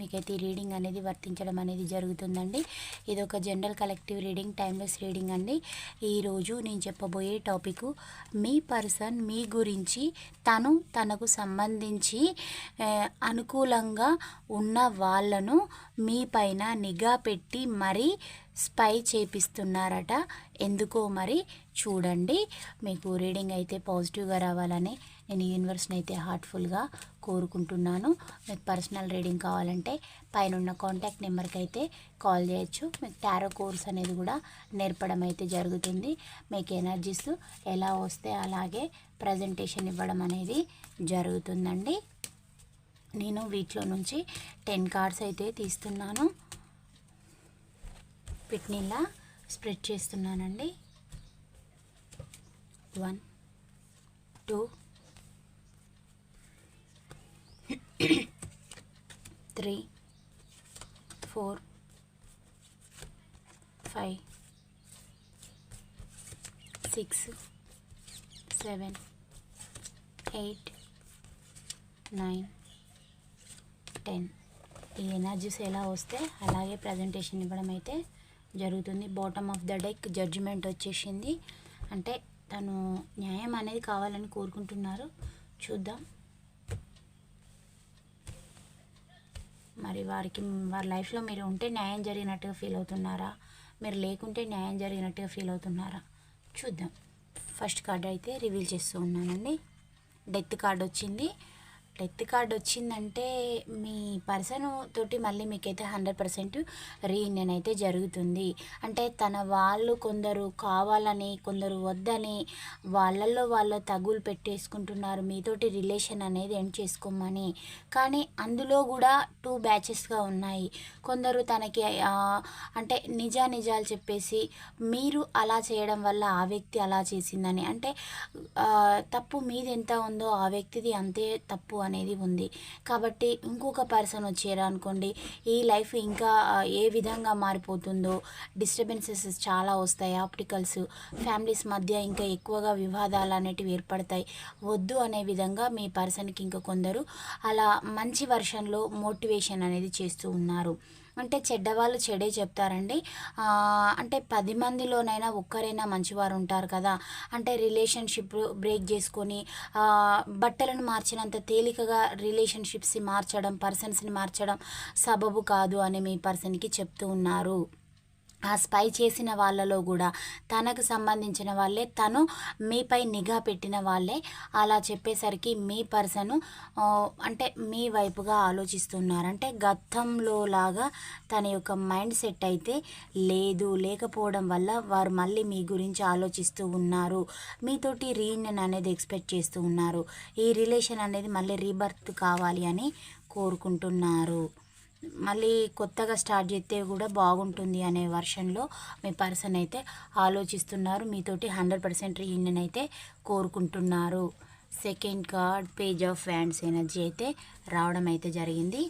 మీకైతే ఈ రీడింగ్ అనేది వర్తించడం అనేది జరుగుతుందండి. ఇది ఒక general collective reading timeless reading అండి. ఈరోజు నేను చెప్పబోయే టాపిక్ మీ పర్సన్ మీ గురించి తను తనకు సంబంధించి అనుకూలంగా ఉన్న వాళ్ళను మీ పైన నిఘా పెట్టి మరీ స్పై చేపిస్తున్నారట. ఎందుకో మరి చూడండి. మీకు రీడింగ్ అయితే పాజిటివ్గా రావాలని నేను యూనివర్స్ని అయితే హార్ట్ఫుల్గా కోరుకుంటున్నాను. మీకు పర్సనల్ రీడింగ్ కావాలంటే పైన ఉన్న కాంటాక్ట్ నెంబర్కి అయితే కాల్ చేయొచ్చు. మీకు టారో కోర్స్ అనేది కూడా నేర్పడం అయితే జరుగుతుంది. మీకు ఎనర్జీస్ ఎలా వస్తే అలాగే ప్రజెంటేషన్ ఇవ్వడం అనేది జరుగుతుందండి. నేను వీటిలో నుంచి టెన్ కార్డ్స్ అయితే తీస్తున్నాను. వీటినిలా స్ప్రెడ్ చేస్తున్నానండి. One two three four five six seven eight nine ten. ఈ ఎనర్జీస్ ఎలా వస్తే అలాగే ప్రజెంటేషన్ ఇవ్వడం అయితే జరుగుతుంది. Bottom of the deck judgement వచ్చేసింది. అంటే తను న్యాయం అనేది కావాలని కోరుకుంటున్నారు. చూద్దాం. మరి వారికి వారి లైఫ్లో మీరు ఉంటే న్యాయం జరిగినట్టుగా ఫీల్ అవుతున్నారా? మీరు లేకుంటే న్యాయం జరిగినట్టుగా ఫీల్ అవుతున్నారా? చూద్దాం. ఫస్ట్ కార్డ్ అయితే రివీల్ చేస్తూ ఉన్నానండి. డెత్ కార్డ్ వచ్చింది. డెత్ కార్డ్ వచ్చిందంటే మీ పర్సన్ తోటి మళ్ళీ మీకైతే హండ్రెడ్ పర్సెంట్ రీయూనియన్ అయితే జరుగుతుంది. అంటే తన వాళ్ళు కొందరు కావాలని కొందరు వద్దని వాళ్ళల్లో వాళ్ళ తగులు పెట్టేసుకుంటున్నారు. మీతోటి రిలేషన్ అనేది ఎండ్ చేసుకోమని. కానీ అందులో కూడా టూ బ్యాచెస్గా ఉన్నాయి. కొందరు తనకి అంటే నిజా నిజాలు చెప్పేసి మీరు అలా చేయడం వల్ల ఆ వ్యక్తి అలా చేసిందని. అంటే తప్పు మీది ఎంత ఉందో ఆ వ్యక్తిది అంతే తప్పు అనేది ఉంది. కాబట్టి ఇంకొక పర్సన్ వచ్చారు అనుకోండి ఈ లైఫ్ ఇంకా ఏ విధంగా మారిపోతుందో డిస్టర్బెన్సెస్ చాలా వస్తాయి ఆప్టికల్స్ ఫ్యామిలీస్ మధ్య ఇంకా ఎక్కువగా వివాదాలు అనేటివి ఏర్పడతాయి. వద్దు అనే విధంగా మీ పర్సన్కి ఇంకా కొందరు అలా మంచి వర్షన్లో మోటివేషన్ అనేది చేస్తూ ఉన్నారు. అంటే చెడ్డవాళ్ళు చెడే చెప్తారండి. అంటే పది మందిలోనైనా ఒక్కరైనా మంచివారు ఉంటారు కదా. అంటే రిలేషన్షిప్ బ్రేక్ చేసుకొని బట్టలను మార్చినంత తేలికగా రిలేషన్షిప్స్ మార్చడం పర్సన్స్ని మార్చడం సబబు కాదు అని మీ పర్సన్కి చెప్తూ ఉన్నారు. ఆ స్పై చేసిన వాళ్ళలో కూడా తనకు సంబంధించిన వాళ్ళే తను మీపై నిఘా పెట్టిన వాళ్ళే. అలా చెప్పేసరికి మీ పర్సన్ అంటే మీ వైపుగా ఆలోచిస్తున్నారు. అంటే గతంలో లాగా తన యొక్క మైండ్ సెట్ అయితే లేదు. లేకపోవడం వల్ల వారు మళ్ళీ మీ గురించి ఆలోచిస్తూ ఉన్నారు. మీతోటి రీయూనియన్ అనేది ఎక్స్పెక్ట్ చేస్తూ ఉన్నారు. ఈ రిలేషన్ అనేది మళ్ళీ రీబర్త్ కావాలి అని కోరుకుంటున్నారు. మళ్ళీ కొత్తగా స్టార్ట్ చేస్తే కూడా బాగుంటుంది అనే వర్షన్లో మీ పర్సన్ అయితే ఆలోచిస్తున్నారు. మీతోటి హండ్రెడ్ పర్సెంట్ రీయూనియన్ అయితే కోరుకుంటున్నారు. Second card page of wands energy అయితే రావడం అయితే జరిగింది.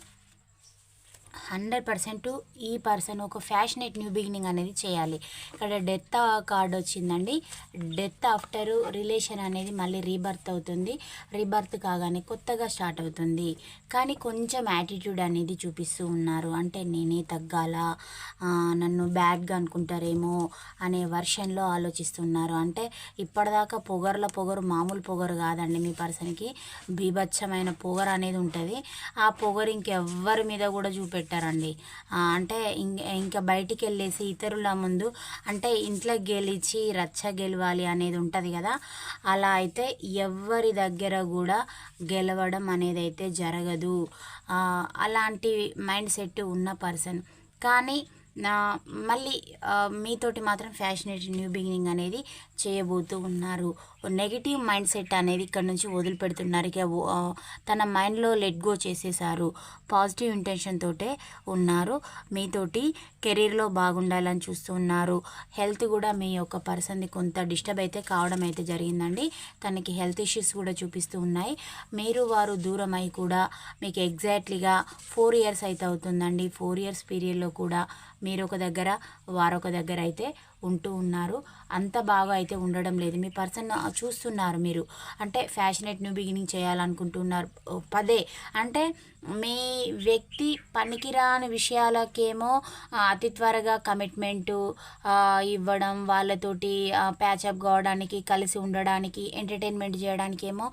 హండ్రెడ్ పర్సెంట్ ఈ పర్సన్ ఒక ఫ్యాషనేట్ న్యూ బిగినింగ్ అనేది చేయాలి. ఇక్కడ డెత్ కార్డ్ వచ్చిందండి. డెత్ ఆఫ్టర్ రిలేషన్ అనేది మళ్ళీ రీబర్త్ అవుతుంది. రీబర్త్ కాగానే కొత్తగా స్టార్ట్ అవుతుంది. కానీ కొంచెం యాటిట్యూడ్ అనేది చూపిస్తూ ఉన్నారు. అంటే నేనే తగ్గాల? నన్ను బ్యాడ్గా అనుకుంటారేమో అనే వర్షన్లో ఆలోచిస్తున్నారు. అంటే ఇప్పటిదాకా పొగర్ల పొగరు మామూలు పొగరు కాదండి మీ పర్సన్కి. బీభత్సమైన పొగరు అనేది ఉంటుంది. ఆ పొగరు ఇంకెవ్వరి మీద కూడా చూపెట్టారండి పెట్టారండి. అంటే ఇంకా బయటికి వెళ్ళేసి ఇతరుల ముందు అంటే ఇంట్లో గెలిచి రచ్చ గెలవాలి అనేది ఉంటుంది కదా. అలా అయితే ఎవ్వరి దగ్గర కూడా గెలవడం అనేది అయితే జరగదు అలాంటి మైండ్ సెట్ ఉన్న పర్సన్. కానీ నా మళ్ళీ మీతోటి మాత్రం ఫ్యాషనేట్ న్యూ బిగినింగ్ అనేది చేయబోతూ ఉన్నారు. నెగిటివ్ మైండ్ సెట్ అనేది ఇక్కడ నుంచి వదిలిపెడుతున్నారు. ఇక తన మైండ్లో లెట్ గో చేసేసారు. పాజిటివ్ ఇంటెన్షన్ తోటే ఉన్నారు. మీతోటి కెరీర్లో బాగుండాలని చూస్తూ ఉన్నారు. హెల్త్ కూడా మీ యొక్క పర్సన్ది కొంత డిస్టర్బ్ అయితే కావడం అయితే జరిగిందండి. తనకి హెల్త్ ఇష్యూస్ కూడా చూపిస్తూ ఉన్నాయి. మీరు వారు దూరం అయి కూడా మీకు ఎగ్జాక్ట్లీగా ఫోర్ ఇయర్స్ అయితే అవుతుందండి. ఫోర్ ఇయర్స్ పీరియడ్లో కూడా మీరు ఒక దగ్గర వారొక దగ్గర అయితే ఉంటూ ఉన్నారు. అంత బాగా అయితే ఉండడం లేదు. మీ పర్సన్ చూస్తున్నారు మీరు. అంటే ఫ్యాషనేట్ న్యూ బిగినింగ్ చేయాలనుకుంటున్నారు. పదే. అంటే మీ వ్యక్తి పనికిరాని విషయాలకేమో అతి త్వరగా కమిట్మెంటు ఇవ్వడం వాళ్ళతోటి ప్యాచప్ కావడానికి కలిసి ఉండడానికి ఎంటర్టైన్మెంట్ చేయడానికి ఏమో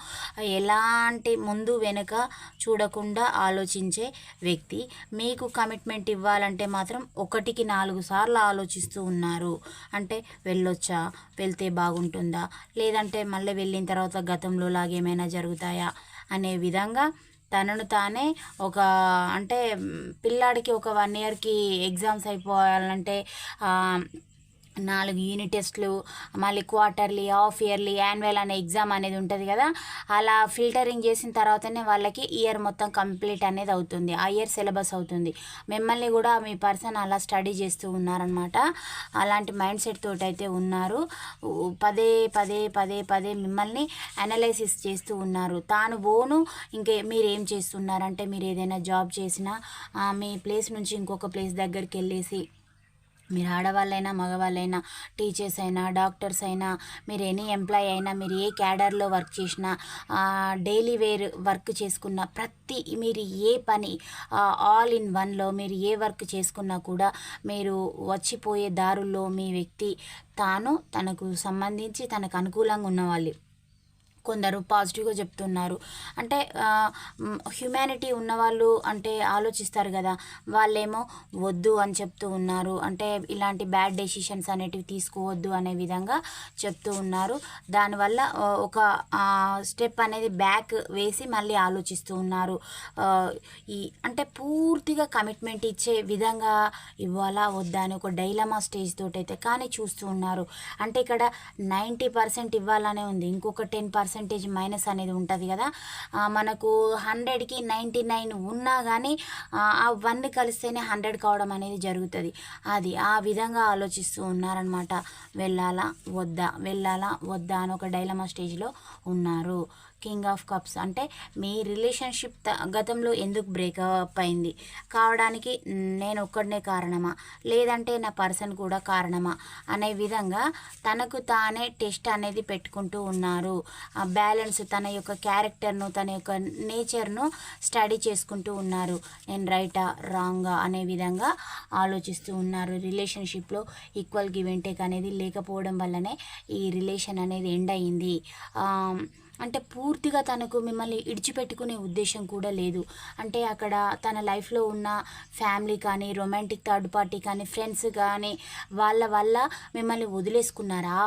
ఎలాంటి ముందు వెనుక చూడకుండా ఆలోచించే వ్యక్తి మీకు కమిట్మెంట్ ఇవ్వాలంటే మాత్రం ఒకటికి నాలుగు సార్లు ఆలోచిస్తూ ఉన్నారు. అంటే వెళ్ళొచ్చు. వెళ్తే బాగుంటుందా? లేదంటే మళ్ళీ వెళ్ళిన తర్వాత గతంలో లాగేమైనా జరుగుతాయా? అనే విధంగా తనను తానే ఒక అంటే పిల్లాడికి ఒక వన్ ఇయర్కి ఎగ్జామ్స్ అయిపోవాలంటే నాలుగు యూనిట్ టెస్ట్లు మళ్ళీ క్వార్టర్లీ హాఫ్ ఇయర్లీ యాన్యువల్ అనే ఎగ్జామ్ అనేది ఉంటుంది కదా. అలా ఫిల్టరింగ్ చేసిన తర్వాతనే వాళ్ళకి ఇయర్ మొత్తం కంప్లీట్ అనేది అవుతుంది. ఆ ఇయర్ సిలబస్ అవుతుంది. మిమ్మల్ని కూడా మీ పర్సన్ అలా స్టడీ చేస్తూ ఉన్నారనమాట అలాంటి మైండ్ సెట్ తోటి అయితే ఉన్నారు పదే పదే పదే పదే మిమ్మల్ని అనలైసిస్ చేస్తూ ఉన్నారు. తాను ఓను ఇంకే మీరేం చేస్తున్నారంటే మీరు ఏదైనా జాబ్ చేసినా మీ ప్లేస్ నుంచి ఇంకొక ప్లేస్ దగ్గరికి వెళ్ళేసి మీరు ఆడవాళ్ళైనా మగవాళ్ళైనా టీచర్స్ అయినా డాక్టర్స్ అయినా మీరు ఎనీ ఎంప్లాయ్ అయినా మీరు ఏ క్యాడర్లో వర్క్ చేసినా డైలీ వేర్ వర్క్ చేసుకున్న ప్రతి మీరు ఏ పని ఆల్ ఇన్ వన్లో మీరు ఏ వర్క్ చేసుకున్నా కూడా మీరు వచ్చిపోయే దారుల్లో మీ వ్యక్తి తాను తనకు సంబంధించి తనకు అనుకూలంగా ఉన్నవాళ్ళు. కొందరు పాజిటివ్గా చెప్తున్నారు. అంటే హ్యుమానిటీ ఉన్నవాళ్ళు అంటే ఆలోచిస్తారు కదా వాళ్ళేమో వద్దు అని చెప్తూ ఉన్నారు. అంటే ఇలాంటి బ్యాడ్ డెసిషన్స్ అనేటివి తీసుకోవద్దు అనే విధంగా చెప్తూ ఉన్నారు. దానివల్ల ఒక స్టెప్ అనేది బ్యాక్ వేసి మళ్ళీ ఆలోచిస్తూ ఉన్నారు. ఈ అంటే పూర్తిగా కమిట్మెంట్ ఇచ్చే విధంగా ఇవ్వాలా వద్దా అని ఒక డైలమా స్టేజ్ తోటైతే అయితే కానీ చూస్తూ ఉన్నారు. అంటే ఇక్కడ నైంటీ పర్సెంట్ ఇవ్వాలనే ఉంది. ఇంకొక టెన్ పర్సెంట్ పర్సెంటేజ్ మైనస్ అనేది ఉంటుంది కదా. మనకు హండ్రెడ్కి నైంటీ నైన్ ఉన్నా కానీ ఆ వన్ కలిస్తేనే హండ్రెడ్ కావడం అనేది జరుగుతుంది. అది ఆ విధంగా ఆలోచిస్తూ ఉన్నారనమాట వెళ్ళాలా వద్దా వెళ్ళాలా వద్దా అని ఒక డైలమా స్టేజ్లో ఉన్నారు. కింగ్ ఆఫ్ కప్స్ అంటే మీ రిలేషన్షిప్ త- గతంలో ఎందుకు బ్రేకప్ అయింది? కావడానికి నేను ఒక్కడనే కారణమా? లేదంటే నా పర్సన్ కూడా కారణమా? అనే విధంగా తనకు తానే టెస్ట్ అనేది పెట్టుకుంటూ ఉన్నారు. ఆ బ్యాలెన్స్ తన యొక్క క్యారెక్టర్ను తన యొక్క నేచర్ను స్టడీ చేసుకుంటూ ఉన్నారు. నేను రైటా రాంగా అనే విధంగా ఆలోచిస్తూ ఉన్నారు. రిలేషన్షిప్లో ఈక్వల్ గివ్ అండ్ టేక్ అనేది లేకపోవడం వల్లనే ఈ రిలేషన్ అనేది ఎండ్ అయింది. ఆ, అంటే పూర్తిగా తనకు మిమ్మల్ని ఇడిచిపెట్టుకునే ఉద్దేశం కూడా లేదు. అంటే అక్కడ తన లైఫ్లో ఉన్న ఫ్యామిలీ కానీ రొమాంటిక్ థర్డ్ పార్టీ కానీ ఫ్రెండ్స్ కానీ వాళ్ళ వల్ల మిమ్మల్ని వదిలేసుకున్నారు? ఆ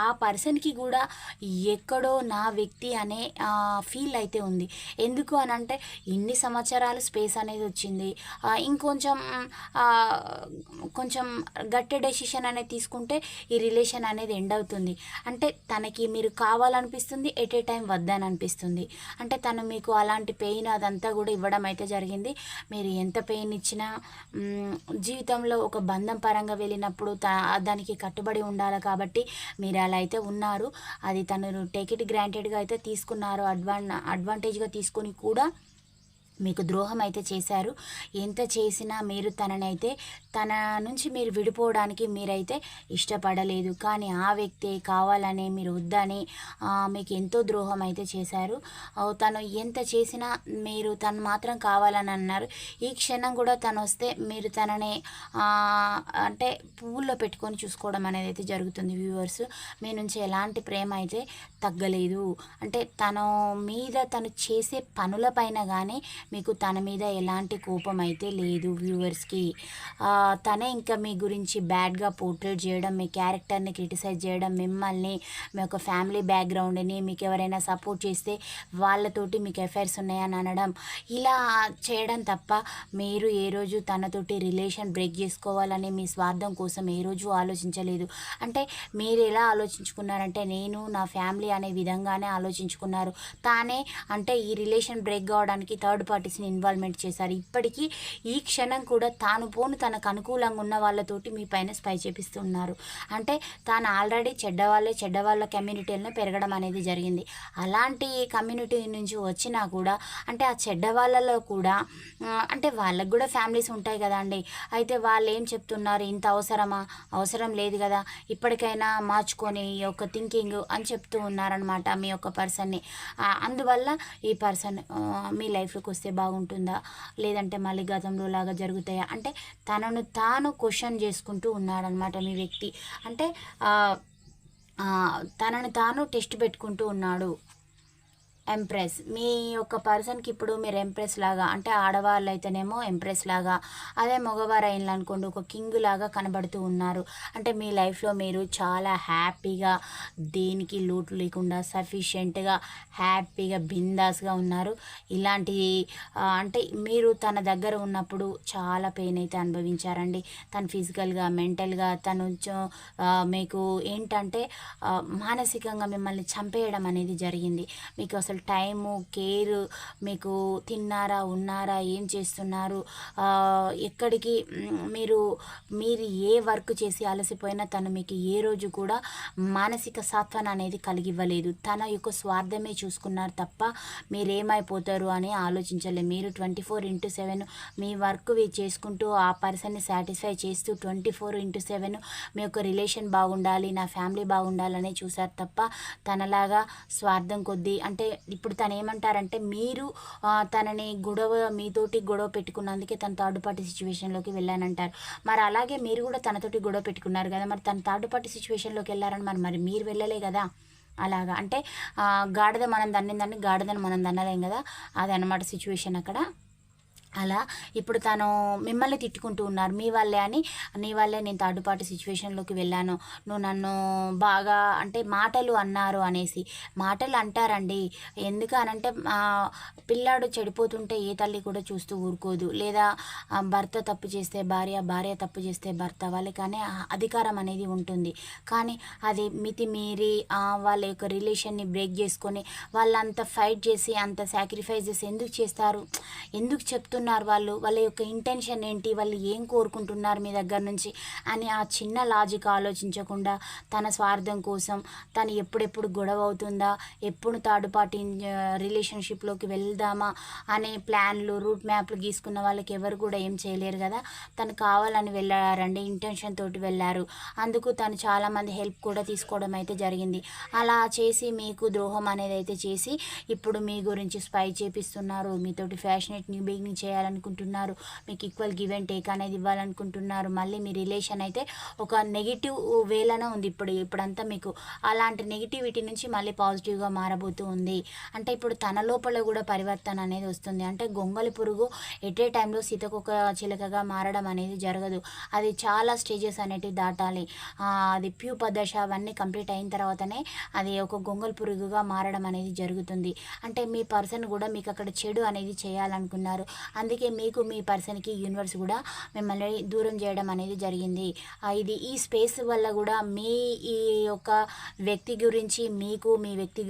ఆ పర్సన్కి కూడా ఎక్కడో నా వ్యక్తి అనే ఫీల్ అయితే ఉంది. ఎందుకు అని అంటే ఇన్ని సంవత్సరాలు స్పేస్ అనేది వచ్చింది. ఇంకొంచెం కొంచెం గట్టి డెసిషన్ అనేది తీసుకుంటే ఈ రిలేషన్ అనేది ఎండ్ అవుతుంది. అంటే తనకి మీరు కావాలనిపిస్తుంది ఎట్ ఏ టైం వద్దని అనిపిస్తుంది అంటే తను మీకు అలాంటి పెయిన్ అదంతా కూడా ఇవ్వడం అయితే జరిగింది. మీరు ఎంత పెయిన్ ఇచ్చినా జీవితంలో ఒక బంధం పరంగా వెళ్ళినప్పుడు త దానికి కట్టుబడి ఉండాలి కాబట్టి మీరు అలా అయితే ఉన్నారు. అది తను టేక్ ఇట్ గ్రాంటెడ్గా అయితే తీసుకున్నారు. అడ్వాన్ అడ్వాంటేజ్గా తీసుకొని కూడా మీకు ద్రోహం అయితే చేశారు. ఎంత చేసినా మీరు తననైతే తన నుంచి మీరు విడిపోవడానికి మీరైతే ఇష్టపడలేదు. కానీ ఆ వ్యక్తే కావాలని మీరు వద్దని మీకు ఎంతో ద్రోహం అయితే చేశారు తను ఎంత చేసినా మీరు తను మాత్రం కావాలని అన్నారు. ఈ క్షణం కూడా తను వస్తే మీరు తనని అంటే పువ్వుల్లో పెట్టుకొని చూసుకోవడం అనేది అయితే జరుగుతుంది వ్యూవర్స్. మీ నుంచి ఎలాంటి ప్రేమ అయితే తగ్గలేదు. అంటే తను మీద తను చేసే పనులపైన కానీ మీకు తన మీద ఎలాంటి కోపం అయితే లేదు వ్యూవర్స్కి. తనే ఇంకా మీ గురించి బ్యాడ్గా పోర్ట్రేట్ చేయడం మీ క్యారెక్టర్ని క్రిటిసైజ్ చేయడం మిమ్మల్ని మీ యొక్క ఫ్యామిలీ బ్యాక్గ్రౌండ్ని మీకు ఎవరైనా సపోర్ట్ చేస్తే వాళ్ళతోటి మీకు ఎఫైర్స్ ఉన్నాయని అనడం. ఇలా చేయడం తప్ప మీరు ఏ రోజు తనతోటి రిలేషన్ బ్రేక్ చేసుకోవాలని మీ స్వార్థం కోసం ఏ రోజు ఆలోచించలేదు. అంటే మీరు ఎలా ఆలోచించుకున్నారంటే నేను నా ఫ్యామిలీ అనే విధంగానే ఆలోచించుకున్నారు. తానే అంటే ఈ రిలేషన్ బ్రేక్ కావడానికి థర్డ్ పార్టీస్ని ఇన్వాల్వ్మెంట్ చేశారు. ఇప్పటికీ ఈ క్షణం కూడా తాను పోను తనకు అనుకూలంగా ఉన్న వాళ్ళతోటి మీ పైన స్పై చేపిస్తున్నారు. అంటే తాను ఆల్రెడీ చెడ్డవాళ్ళే చెడ్డవాళ్ళ కమ్యూనిటీలను పెరగడం అనేది జరిగింది. అలాంటి కమ్యూనిటీ నుంచి వచ్చినా కూడా అంటే ఆ చెడ్డ వాళ్ళలో కూడా అంటే వాళ్ళకు కూడా ఫ్యామిలీస్ ఉంటాయి కదండి. అయితే వాళ్ళు ఏం చెప్తున్నారు? ఇంత అవసరమా? అవసరం లేదు కదా. ఇప్పటికైనా మార్చుకొని ఈ యొక్క థింకింగ్ అని చెప్తూ ఉన్నారనమాట మీ యొక్క పర్సన్ని. అందువల్ల ఈ పర్సన్ మీ లైఫ్లోకి వస్తే బాగుంటుందా? లేదంటే మళ్ళీ గతంలో లాగా జరుగుతాయా? అంటే తనను తాను క్వశ్చన్ చేసుకుంటూ ఉన్నాడనమాట మీ వ్యక్తి. అంటే తనను తాను టెస్ట్ పెట్టుకుంటూ ఉన్నాడు. ఎంప్రెస్. మీ యొక్క పర్సన్కి ఇప్పుడు మీరు ఎంప్రెస్ లాగా అంటే ఆడవాళ్ళు అయితేనేమో ఎంప్రెస్ లాగా అదే మగవారు అయిన అనుకోండి ఒక కింగ్ లాగా కనబడుతూ ఉన్నారు. అంటే మీ లైఫ్లో మీరు చాలా హ్యాపీగా దేనికి లోటు లేకుండా సఫిషియెంట్గా హ్యాపీగా బిందాస్గా ఉన్నారు. ఇలాంటి అంటే మీరు తన దగ్గర ఉన్నప్పుడు చాలా పెయిన్ అయితే అనుభవించారండి. తను ఫిజికల్గా మెంటల్గా తను మీకు ఏంటంటే మానసికంగా మిమ్మల్ని చంపేయడం అనేది జరిగింది. మీకు అసలు టైము కేర్ మీకు తిన్నారా ఉన్నారా ఏం చేస్తున్నారు ఎక్కడికి మీరు మీరు ఏ వర్క్ చేసి అలసిపోయినా తను మీకు ఏ రోజు కూడా మానసిక సాత్వన అనేది కలిగివ్వలేదు. తన యొక్క స్వార్థమే చూసుకున్నారు తప్ప మీరేమైపోతారు అని ఆలోచించలేదు మీరు ట్వంటీ ఫోర్ ఇంటూ సెవెన్ మీ వర్క్ చేసుకుంటూ ఆ పర్సన్ని సాటిస్ఫై చేస్తూ ట్వంటీ ఫోర్ ఇంటూ సెవెన్ మీ యొక్క రిలేషన్ బాగుండాలి నా ఫ్యామిలీ బాగుండాలని చూసారు తప్ప తనలాగా స్వార్థం కొద్దీ అంటే ఇప్పుడు తను ఏమంటారంటే మీరు తనని గొడవ మీతోటి గొడవ పెట్టుకున్నందుకే తన థర్డ్ పార్టీ సిచ్యువేషన్లోకి వెళ్ళానంటారు. మరి అలాగే మీరు కూడా తనతోటి గొడవ పెట్టుకున్నారు కదా మరి తన థర్డ్ పార్టీ సిచ్యువేషన్లోకి వెళ్ళారని మరి మరి మీరు వెళ్ళలే కదా? అలాగా. అంటే గాడిద మనం దన్నిందని గాడిదని మనం దన్నలేం కదా? అది అన్నమాట సిచ్యువేషన్ అక్కడ. అలా ఇప్పుడు తను మిమ్మల్ని తిట్టుకుంటూ ఉన్నారు. మీ వల్లే అని నీ వల్లే నేను థర్డ్ పార్టీ సిచ్యువేషన్లోకి వెళ్ళాను. నువ్వు నన్ను బాగా అంటే మాటలు అన్నారు అనేసి. మాటలు అంటారండి. ఎందుకు అనంటే పిల్లాడు చెడిపోతుంటే ఏ తల్లి కూడా చూస్తూ ఊరుకోదు. లేదా భర్త తప్పు చేస్తే భార్య భార్య తప్పు చేస్తే భర్త వాళ్ళకనే అధికారం అనేది ఉంటుంది. కానీ అది మితిమీరి వాళ్ళ యొక్క రిలేషన్ని బ్రేక్ చేసుకొని వాళ్ళంత ఫైట్ చేసి అంత సాక్రిఫైజెస్ చేసి ఎందుకు చేస్తారు? ఎందుకు చెప్తున్నారు? కోరుకుంటున్నారు వాళ్ళు వాళ్ళ యొక్క ఇంటెన్షన్ ఏంటి వాళ్ళు ఏం కోరుకుంటున్నారు మీ దగ్గర నుంచి అని ఆ చిన్న లాజిక్ ఆలోచించకుండా తన స్వార్థం కోసం తను ఎప్పుడెప్పుడు గొడవ అవుతుందా ఎప్పుడు థర్డ్ పార్టీ రిలేషన్షిప్లోకి వెళ్దామా అనే ప్లాన్లు రూట్ మ్యాప్లు గీసుకున్న వాళ్ళకి ఎవరు కూడా ఏం చేయలేరు కదా. తను కావాలని వెళ్ళారండి ఇంటెన్షన్ తోటి వెళ్ళారు. అందుకు తను చాలామంది హెల్ప్ కూడా తీసుకోవడం అయితే జరిగింది. అలా చేసి మీకు ద్రోహం అనేది అయితే చేసి ఇప్పుడు మీ గురించి స్పై చేపిస్తున్నారు. మీతోటి ఫ్యాషనేట్ న్యూ బిగినింగ్ చేయాలనుకుంటున్నారు. మీకు ఈక్వల్ గివ్ అండ్ టేక్ అనేది ఇవ్వాలనుకుంటున్నారు. మళ్ళీ మీ రిలేషన్ అయితే ఒక నెగిటివ్ వేలనే ఉంది ఇప్పుడు. ఇప్పుడంతా మీకు అలాంటి నెగిటివిటీ నుంచి మళ్ళీ పాజిటివ్గా మారబోతూ ఉంది. అంటే ఇప్పుడు తన లోపల కూడా పరివర్తన అనేది వస్తుంది. అంటే గొంగలి పురుగు ఎట్ ఏ టైంలో సీతకొక చిలకగా మారడం అనేది జరగదు. అది చాలా స్టేజెస్ అనేటివి దాటాలి. అది ప్యూ దశ అవన్నీ కంప్లీట్ అయిన తర్వాతనే అది ఒక గొంగలి పురుగుగా మారడం అనేది జరుగుతుంది. అంటే మీ పర్సన్ కూడా మీకు అక్కడ చెడు అనేది చేయాలనుకున్నారు. అందుకే మీకు మీ పర్సన్కి యూనివర్స్ కూడా మిమ్మల్ని దూరం చేయడం అనేది జరిగింది. ఇది ఈ స్పేస్ వల్ల కూడా మీ ఈ యొక్క వ్యక్తి గురించి మీకు మీ వ్యక్తి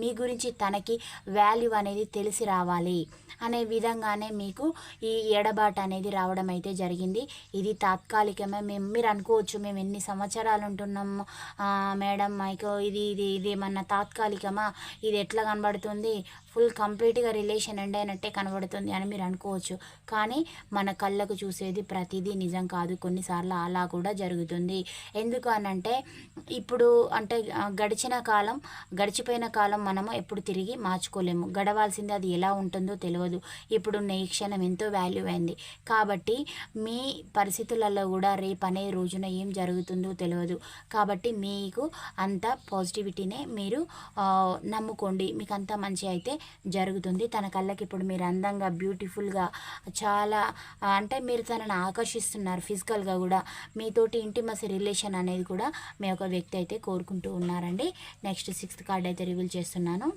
మీ గురించి తనకి వాల్యూ అనేది తెలిసి రావాలి అనే విధంగానే మీకు ఈ ఎడబాటు అనేది రావడం అయితే జరిగింది. ఇది తాత్కాలికమే. మేము మీరు అనుకోవచ్చు మేము ఎన్ని సంవత్సరాలు ఉంటున్నాము మేడం మైకో ఇది ఇది ఇది ఏమన్నా తాత్కాలికమా? ఇది ఎట్లా కనబడుతుంది? ఫుల్ కంప్లీట్గా రిలేషన్ ఎండ్ అయినట్టే కనబడుతుంది అని మీరు అనుకోవచ్చు. కానీ మన కళ్ళకు చూసేది ప్రతిదీ నిజం కాదు. కొన్నిసార్లు అలా కూడా జరుగుతుంది. ఎందుకు అనంటే ఇప్పుడు అంటే గడిచిన కాలం గడిచిపోయిన కాలం మనము ఎప్పుడు తిరిగి మార్చుకోలేము. గడవాల్సింది అది ఎలా ఉంటుందో తెలియదు ఇప్పుడున్న ఈ క్షణం ఎంతో వాల్యూ అయింది. కాబట్టి మీ పరిస్థితులలో కూడా రేపు అనే రోజున ఏం జరుగుతుందో తెలియదు కాబట్టి మీకు అంత పాజిటివిటీనే మీరు నమ్ముకోండి. మీకు అంత మంచి అయితే జరుగుతుంది. తన కళ్ళకి ఇప్పుడు మీరు అందంగా బ్యూటిఫుల్గా చాలా అంటే మీరు తనని ఆకర్షిస్తున్నారు ఫిజికల్గా కూడా. మీతోటి ఇంటిమసీ రిలేషన్ అనేది కూడా మీ యొక్క వ్యక్తి అయితే కోరుకుంటూ ఉన్నారండి. నెక్స్ట్ సిక్స్త్ కార్డ్ అయితే రివీల్ చేస్తున్నాను.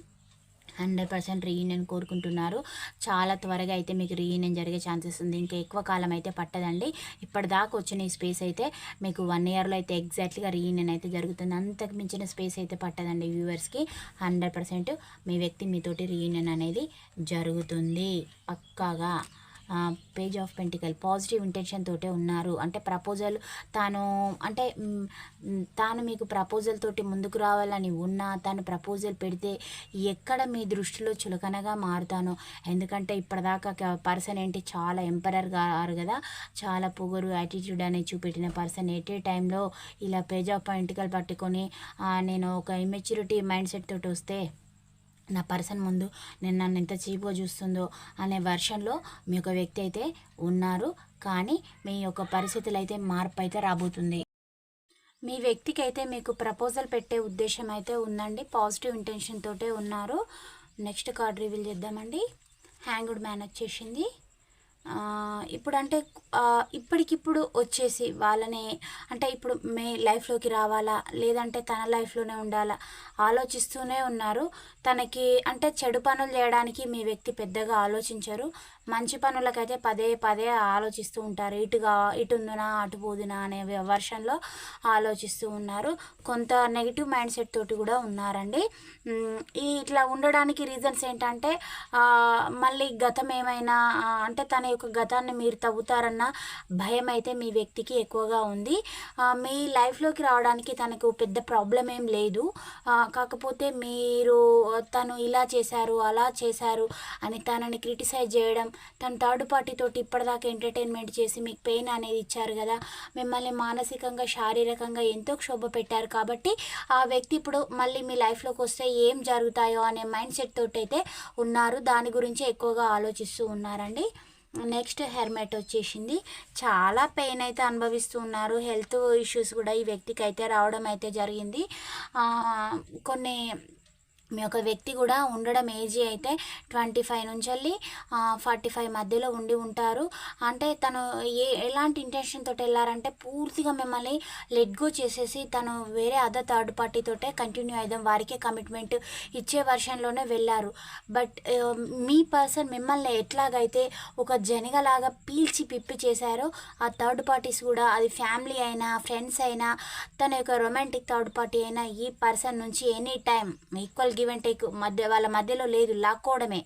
హండ్రెడ్ పర్సెంట్ రీయూనియన్ కోరుకుంటున్నారు. చాలా త్వరగా అయితే మీకు రీయూనియన్ జరిగే ఛాన్సెస్ ఉంది. ఇంకా ఎక్కువ కాలం అయితే పట్టదండి. ఇప్పటిదాకా వచ్చిన ఈ స్పేస్ అయితే మీకు వన్ ఇయర్లో అయితే ఎగ్జాక్ట్లీగా రీయూనియన్ అయితే జరుగుతుంది. అంతకు మించిన స్పేస్ అయితే పట్టదండి వ్యూవర్స్కి హండ్రెడ్ పర్సెంట్ మీ వ్యక్తి మీతోటి రీయూనియన్ అనేది జరుగుతుంది. పక్కాగా. Page of pentacle positive intention తోటే ఉన్నారు. అంటే ప్రపోజల్ తాను అంటే తాను మీకు ప్రపోజల్ తోటి ముందుకు రావాలని ఉన్నా తాను ప్రపోజల్ పెడితే ఎక్కడ మీ దృష్టిలో చులకనగా మారుతాను. ఎందుకంటే ఇప్పటిదాకా పర్సన్ ఏంటి చాలా ఎంపరర్ గారు కదా. చాలా పొగరు యాటిట్యూడ్ అనేది చూపెట్టిన పర్సన్ ఎట్ ఏ టైంలో ఇలా పేజ్ ఆఫ్ పెంటికల్ పట్టుకొని నేను ఒక ఇమెచ్యూరిటీ మైండ్ సెట్ తోటి వస్తే నా పర్సన్ ముందు నేను నన్ను ఎంత చీప్గా చూస్తుందో అనే వర్షన్లో మీ యొక్క వ్యక్తి అయితే ఉన్నారు. కానీ మీ యొక్క పరిస్థితులు అయితే మార్పు అయితే రాబోతుంది. మీ వ్యక్తికి అయితే మీకు ప్రపోజల్ పెట్టే ఉద్దేశం అయితే ఉందండి. పాజిటివ్ ఇంటెన్షన్ తోటే ఉన్నారు. నెక్స్ట్ కార్డ్ రివీల్ చేద్దామండి. హ్యాంగ్డ్ మ్యాన్ వచ్చేసింది. ఇప్పుడంటే ఇప్పటికిప్పుడు వచ్చేసి వాళ్ళని అంటే ఇప్పుడు మే లైఫ్లోకి రావాలా లేదంటే తన లైఫ్లోనే ఉండాలా ఆలోచిస్తూనే ఉన్నారు. తనకి అంటే చెడు పనులు చేయడానికి మీ వ్యక్తి పెద్దగా ఆలోచించరు. మంచి పనులకైతే పదే పదే ఆలోచిస్తూ ఉంటారు. ఇటుగా ఇటు ఉందునా అటు పోదునా అనే వర్షన్లో ఆలోచిస్తూ ఉన్నారు. కొంత నెగిటివ్ మైండ్ సెట్ తోటి కూడా ఉన్నారండి. ఈ ఇట్లా ఉండడానికి రీజన్స్ ఏంటంటే మళ్ళీ గతం ఏమైనా అంటే తన యొక్క గతాన్ని మీరు తవ్వుతారన్న భయం అయితే మీ వ్యక్తికి ఎక్కువగా ఉంది. మీ లైఫ్లోకి రావడానికి తనకు పెద్ద ప్రాబ్లం ఏం లేదు. కాకపోతే మీరు తను ఇలా చేశారు అలా చేశారు అని తనని క్రిటిసైజ్ చేయడం తను థర్డ్ పార్టీ తోటి ఇప్పటిదాకా ఎంటర్టైన్మెంట్ చేసి మీకు పెయిన్ అనేది ఇచ్చారు కదా మిమ్మల్ని మానసికంగా శారీరకంగా ఎంతో క్షోభ పెట్టారు కాబట్టి ఆ వ్యక్తి ఇప్పుడు మళ్ళీ మీ లైఫ్లోకి వస్తే ఏం జరుగుతాయో అనే మైండ్ సెట్ తోటి అయితే ఉన్నారు. దాని గురించి ఎక్కువగా ఆలోచిస్తూ ఉన్నారండి. నెక్స్ట్ హెర్మెట్ వచ్చేసింది. చాలా పెయిన్ అయితే అనుభవిస్తూ ఉన్నారు. హెల్త్ ఇష్యూస్ కూడా ఈ వ్యక్తికి అయితే రావడం అయితే జరిగింది. కొన్ని మీ యొక్క వ్యక్తి కూడా ఉండడం ఏజీ అయితే ట్వంటీ ఫైవ్ నుంచి వెళ్ళి ఫార్టీ ఫైవ్ మధ్యలో ఉండి ఉంటారు. అంటే తను ఏ ఎలాంటి ఇంటెన్షన్ తోటి వెళ్ళారంటే పూర్తిగా మిమ్మల్ని లెట్ గో చేసేసి తను వేరే అదర్ థర్డ్ పార్టీతోటే కంటిన్యూ అయిదాం వారికే కమిట్మెంట్ ఇచ్చే వర్షన్లోనే వెళ్ళారు. బట్ మీ పర్సన్ మిమ్మల్ని ఎట్లాగైతే ఒక జనగలాగా పీల్చి పిప్పి చేశారో ఆ థర్డ్ పార్టీస్ కూడా అది ఫ్యామిలీ అయినా ఫ్రెండ్స్ అయినా తన యొక్క రొమాంటిక్ థర్డ్ పార్టీ అయినా ఈ పర్సన్ నుంచి any time equal give and take మధ్య వాళ్ళ మధ్యలో లేదు లాక్కోవడమే.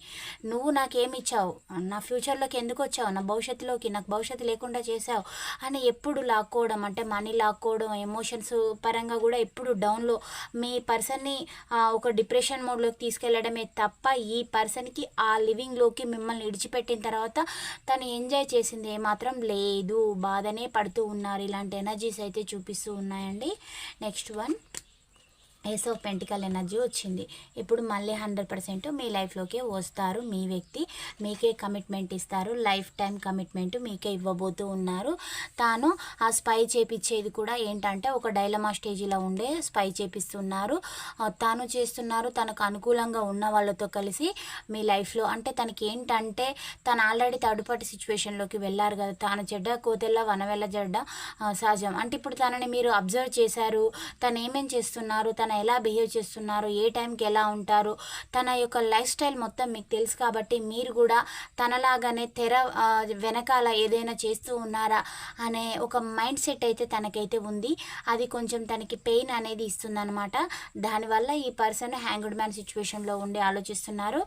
నువ్వు నాకేమిచ్చావు? నా ఫ్యూచర్లోకి ఎందుకు వచ్చావు? నా భవిష్యత్తులోకి నాకు భవిష్యత్తు లేకుండా చేసావు అని ఎప్పుడు లాక్కోవడం? అంటే మనీ లాక్కోవడం ఎమోషన్స్ పరంగా కూడా ఎప్పుడు డౌన్లో మీ పర్సన్ని ఒక డిప్రెషన్ మోడ్లోకి తీసుకెళ్ళడమే తప్ప ఈ పర్సన్కి ఆ లివింగ్లోకి మిమ్మల్ని విడిచిపెట్టిన తర్వాత తను ఎంజాయ్ చేసింది ఏమాత్రం లేదు. బాధనే పడుతూ ఉన్నారు. ఇలాంటి ఎనర్జీస్ అయితే చూపిస్తూ ఉన్నాయండి. Next one ace of pentacle energy వచ్చింది. ఇప్పుడు మళ్ళీ హండ్రెడ్ పర్సెంట్ మీ లైఫ్లోకే వస్తారు మీ వ్యక్తి. మీకే కమిట్మెంట్ ఇస్తారు. లైఫ్ టైం కమిట్మెంట్ మీకే ఇవ్వబోతూ ఉన్నారు. తాను ఆ స్పై చేపించేది కూడా ఏంటంటే ఒక డైలమా స్టేజీలో ఉండే స్పై చేపిస్తున్నారు. తాను చేస్తున్నారు తనకు అనుకూలంగా ఉన్న వాళ్ళతో కలిసి మీ లైఫ్లో అంటే తనకి ఏంటంటే తను ఆల్రెడీ తడుపాటి సిచ్యువేషన్లోకి వెళ్ళారు కదా. తాను చెడ్డ కోతెల్ల వనవెల్ల చెడ్డ సహజం. అంటే ఇప్పుడు తనని మీరు అబ్జర్వ్ చేశారు తను ఏమేం చేస్తున్నారు తన ఎలా బిహేవ్ చేస్తున్నారు ఏ టైంకి ఎలా ఉంటారు తన యొక్క లైఫ్ స్టైల్ మొత్తం మీకు తెలుసు కాబట్టి మీరు కూడా తనలాగానే తెర వెనకాల ఏదైనా చేస్తూ ఉన్నారా అనే ఒక మైండ్ సెట్ అయితే తనకైతే ఉంది. అది కొంచెం తనకి పెయిన్ అనేది ఇస్తుందన్నమాట. దానివల్ల ఈ పర్సన్ హ్యాంగ్డ్ మ్యాన్ సిచ్యువేషన్లో ఉండి ఆలోచిస్తున్నారు.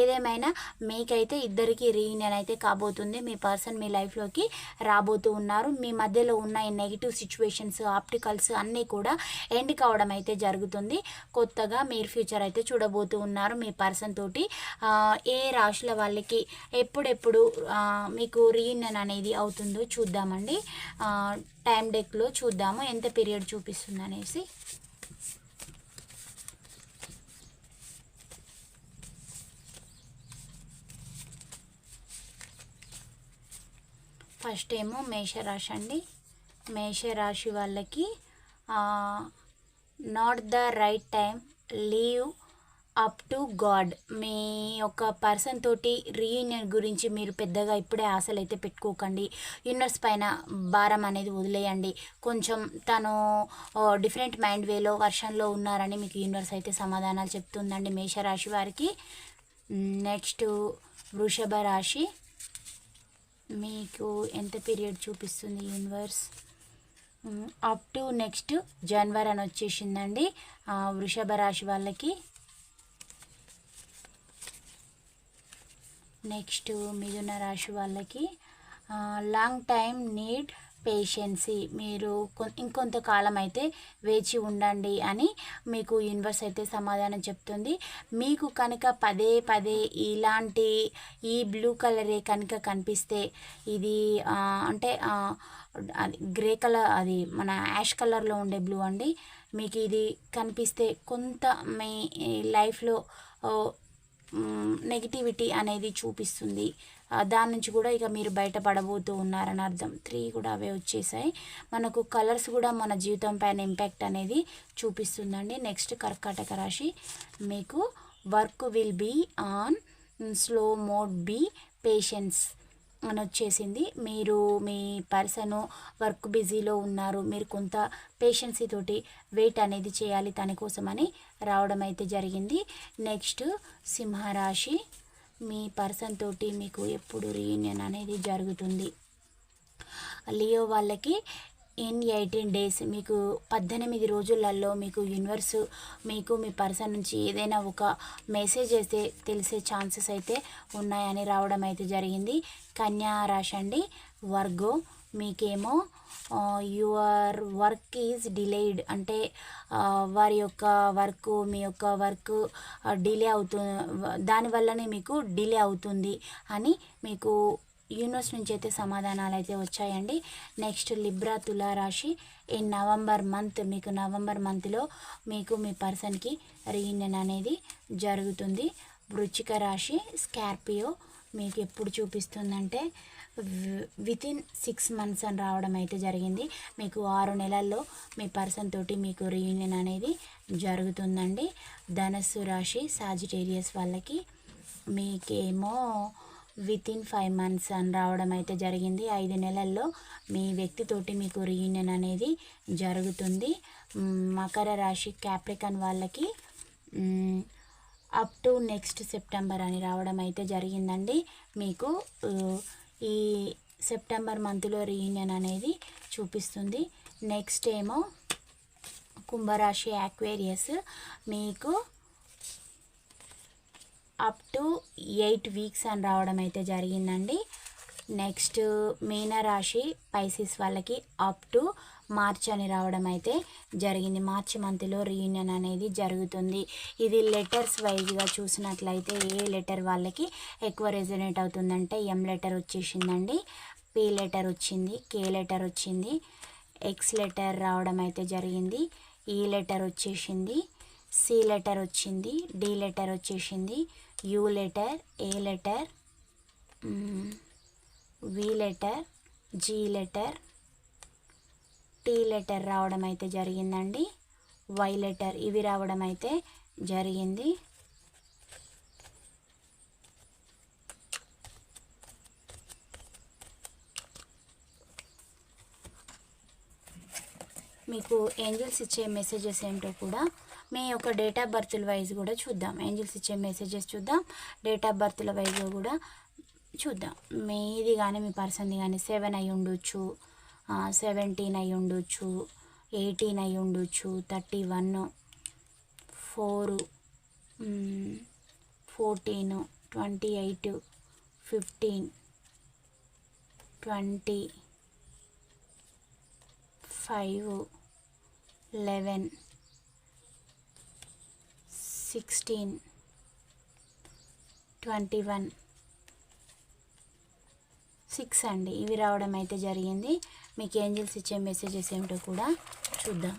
ఏదేమైనా మీకైతే ఇద్దరికి రీయూనియన్ అయితే కాబోతుంది. మీ పర్సన్ మీ లైఫ్లోకి రాబోతూ ఉన్నారు. మీ మధ్యలో ఉన్న ఈ నెగిటివ్ సిచ్యువేషన్స్ ఆప్టికల్స్ అన్నీ కూడా ఎండ్ కావడం అయితే జరుగుతుంది. జరుగుతుంది. కొత్తగా మీరు ఫ్యూచర్ అయితే చూడబోతూ ఉన్నారు మీ పర్సన్ తోటి. ఏ రాశుల వాళ్ళకి ఎప్పుడెప్పుడు మీకు రీయూనియన్ అనేది అవుతుందో చూద్దామండి. టైం డెక్లో చూద్దాము. ఎంత పీరియడ్ చూపిస్తుంది అనేసి. ఫస్ట్ ఏమో మేషరాశి అండి. మేషరాశి వాళ్ళకి not the right time leave up to god మీ యొక్క పర్సన్ తోటి రీయూనియన్ గురించి మీరు పెద్దగా ఇప్పుడే ఆశలు అయితే పెట్టుకోకండి. యూనివర్స్ పైన భారం అనేది వదిలేయండి. కొంచెం తను డిఫరెంట్ మైండ్ వేలో వర్షన్లో ఉన్నారని మీకు యూనివర్స్ అయితే సమాధానాలు చెప్తుందండి. మేషరాశి వారికి నెక్స్ట్ వృషభ రాశి మీకు ఎంత పీరియడ్ చూపిస్తుంది యూనివర్స్ అప్ టు నెక్స్ట్ జనవరి అని వచ్చేసిందండి. వృషభ రాశి వాళ్ళకి. నెక్స్ట్ మిథున రాశి వాళ్ళకి. లాంగ్ టైం నీడ్ పేషెన్సీ మీరు ఇంకొంతకాలం అయితే వేచి ఉండండి అని మీకు యూనివర్స్ అయితే సమాధానం చెప్తుంది. మీకు కనుక పదే పదే ఇలాంటి ఈ బ్లూ కలరే కనుక కనిపిస్తే ఇది అంటే అది గ్రే కలర్ అది మన యాష్ కలర్లో ఉండే బ్లూ అండి. మీకు ఇది కనిపిస్తే కొంత మీ లైఫ్లో నెగిటివిటీ అనేది చూపిస్తుంది. దాని నుంచి కూడా ఇక మీరు బయటపడబోతూ ఉన్నారని అర్థం. త్రీ కూడా అవే వచ్చేసాయి. మనకు కలర్స్ కూడా మన జీవితం పైన ఇంపాక్ట్ అనేది చూపిస్తుందండి. నెక్స్ట్ కర్కాటక రాశి. మీకు work will be on slow mode be patience అని వచ్చేసింది. మీరు మీ పర్సన్ వర్క్ బిజీలో ఉన్నారు. మీరు కొంత పేషెన్సీ తోటి వెయిట్ అనేది చేయాలి తన కోసమని రావడం అయితే జరిగింది. నెక్స్ట్ సింహరాశి. మీ పర్సన్ తోటి మీకు ఎప్పుడు రీయూనియన్ అనేది జరుగుతుంది. లియో వాళ్ళకి ఇన్ ఎయిటీన్ డేస్ మీకు పద్దెనిమిది రోజులలో మీకు యూనివర్స్ మీకు మీ పర్సన్ నుంచి ఏదైనా ఒక మెసేజ్ అయితే తెలిసే ఛాన్సెస్ అయితే ఉన్నాయని రావడం అయితే జరిగింది. కన్యా రాశి అండి వర్గో మీకేమో యువర్ వర్క్ ఈజ్ డిలేడ్ అంటే వారి యొక్క వర్క్ మీ యొక్క వర్క్ డిలే అవుతు దానివల్లనే మీకు డిలే అవుతుంది అని మీకు యూనివర్స్ నుంచి అయితే సమాధానాలు అయితే వచ్చాయండి. నెక్స్ట్ లిబ్రా తులారాశి ఈ నవంబర్ మంత్ మీకు నవంబర్ మంత్లో మీకు మీ పర్సన్కి రీయూనియన్ అనేది జరుగుతుంది. వృచ్చిక రాశి స్కార్పియో మీకు ఎప్పుడు చూపిస్తుందంటే వితిన్ సిక్స్ మంత్స్ అని రావడం అయితే జరిగింది. మీకు ఆరు నెలల్లో మీ పర్సన్ తోటి మీకు రీయూనియన్ అనేది జరుగుతుందండి. ధనస్సు రాశి సాజిటేరియస్ వాళ్ళకి మీకేమో విత్ ఇన్ ఫైవ్ మంత్స్ అని రావడం అయితే జరిగింది. ఐదు నెలల్లో మీ వ్యక్తితోటి మీకు రీయూనియన్ అనేది జరుగుతుంది. మకర రాశి క్యాప్రికన్ వాళ్ళకి అప్ టు నెక్స్ట్ సెప్టెంబర్ అని రావడం అయితే జరిగిందండి. మీకు ఈ సెప్టెంబర్ మంత్లో రీయూనియన్ అనేది చూపిస్తుంది. నెక్స్ట్ ఏమో కుంభరాశి యాక్వేరియస్ మీకు అప్ టు ఎయిట్ వీక్స్ అని రావడం అయితే జరిగిందండి. నెక్స్ట్ మీనరాశి పైసిస్ వాళ్ళకి అప్ టు మార్చ్ అని రావడం అయితే జరిగింది. మార్చి మంత్లో రీయూనియన్ అనేది జరుగుతుంది. ఇది లెటర్స్ వైజ్గా చూసినట్లయితే ఏ లెటర్ వాళ్ళకి ఎక్కువ రెజనేట్ అవుతుందంటే ఎం లెటర్ వచ్చేసిందండి పి లెటర్ వచ్చింది కే లెటర్ వచ్చింది ఎక్స్ లెటర్ రావడం అయితే జరిగింది e ఈ లెటర్ వచ్చేసింది సి లెటర్ వచ్చింది డి లెటర్ వచ్చేసింది U letter A letter V letter G letter T letter రావడం అయితే జరిగిందండి. వై లెటర్ ఇవి రావడం అయితే జరిగింది. మీకు ఏంజల్స్ ఇచ్చే మెసేజెస్ ఏంటో కూడా మీ యొక్క డేట్ ఆఫ్ బర్త్ల వైజ్ కూడా చూద్దాం. ఏంజల్స్ ఇచ్చే మెసేజెస్ చూద్దాం. డేట్ ఆఫ్ బర్త్ల వైజ్ కూడా చూద్దాం. మీది కానీ మీ పర్సన్ది కానీ సెవెన్ అయి ఉండొచ్చు సెవెంటీన్ అయి ఉండొచ్చు ఎయిటీన్ అయి ఉండొచ్చు thirty one four fourteen twenty eight fifteen twenty five eleven sixteen twenty one six అండి. ఇవి రావడం అయితే జరిగింది. మీకు ఏంజిల్స్ ఇచ్చే మెసేజెస్ ఏమిటో కూడా చూద్దాం.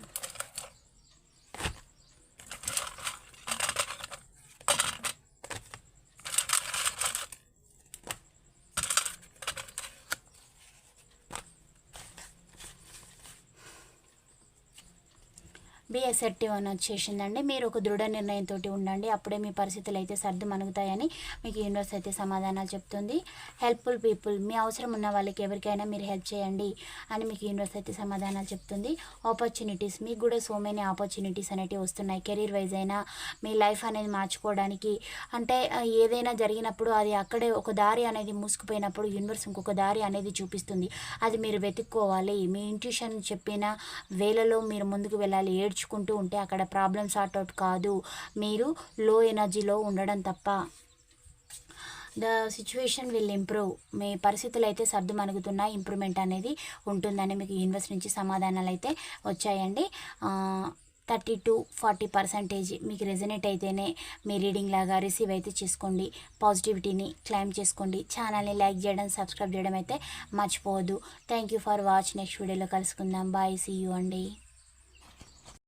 ఎసెప్టివ్ అని వచ్చేసిందండి. మీరు ఒక దృఢ నిర్ణయంతో ఉండండి. అప్పుడే మీ పరిస్థితులు అయితే సర్దు మనుగుతాయని మీకు యూనివర్స్ అయితే సమాధానాలు చెప్తుంది. హెల్ప్ఫుల్ పీపుల్ మీ అవసరం ఉన్న వాళ్ళకి ఎవరికైనా మీరు హెల్ప్ చేయండి అని మీకు యూనివర్స్ అయితే సమాధానాలు చెప్తుంది. ఆపర్చునిటీస్ మీకు కూడా సో మెనీ ఆపర్చునిటీస్ అనేవి వస్తున్నాయి. కెరీర్ వైజ్ అయినా మీ లైఫ్ అనేది మార్చుకోవడానికి. అంటే ఏదైనా జరిగినప్పుడు అది అక్కడే ఒక దారి అనేది మూసుకుపోయినప్పుడు యూనివర్స్ ఇంకొక దారి అనేది చూపిస్తుంది. అది మీరు వెతుక్కోవాలి. మీ ఇంట్యూషన్ చెప్పిన వేలలో మీరు ముందుకు వెళ్ళాలి. చేసుకుంటూ ఉంటే అక్కడ ప్రాబ్లమ్ సార్ట్ అవుట్ కాదు. మీరు లో ఎనర్జీలో ఉండడం తప్ప. The situation will improve. మీ పరిస్థితులు అయితే సర్దు మనుగుతున్నాయి ఇంప్రూవ్మెంట్ అనేది ఉంటుందని మీకు యూనివర్స్ నుంచి సమాధానాలు అయితే వచ్చాయండి థర్టీ టు ఫార్టీ పర్సంటేజ్ మీకు రెజనేట్ అయితేనే మీ రీడింగ్ లాగా రిసీవ్ అయితే చేసుకోండి. పాజిటివిటీని క్లైమ్ చేసుకోండి. ఛానల్ని లైక్ చేయడం సబ్స్క్రైబ్ చేయడం అయితే మర్చిపోవద్దు. Thank you for watch next వీడియోలో కలుసుకుందాం. బాయ్. సీ యూ అండి.